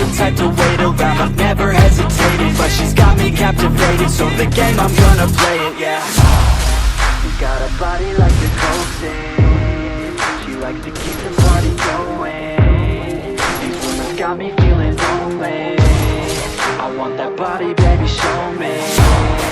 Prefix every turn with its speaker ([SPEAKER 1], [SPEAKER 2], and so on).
[SPEAKER 1] the type to wait around, I've never hesitated But she's got me captivated, so the game I'm gonna play it, yeah. She got a body like a coating She likes to keep the party going. These rumors got me feeling lonely. I want that body, baby, show me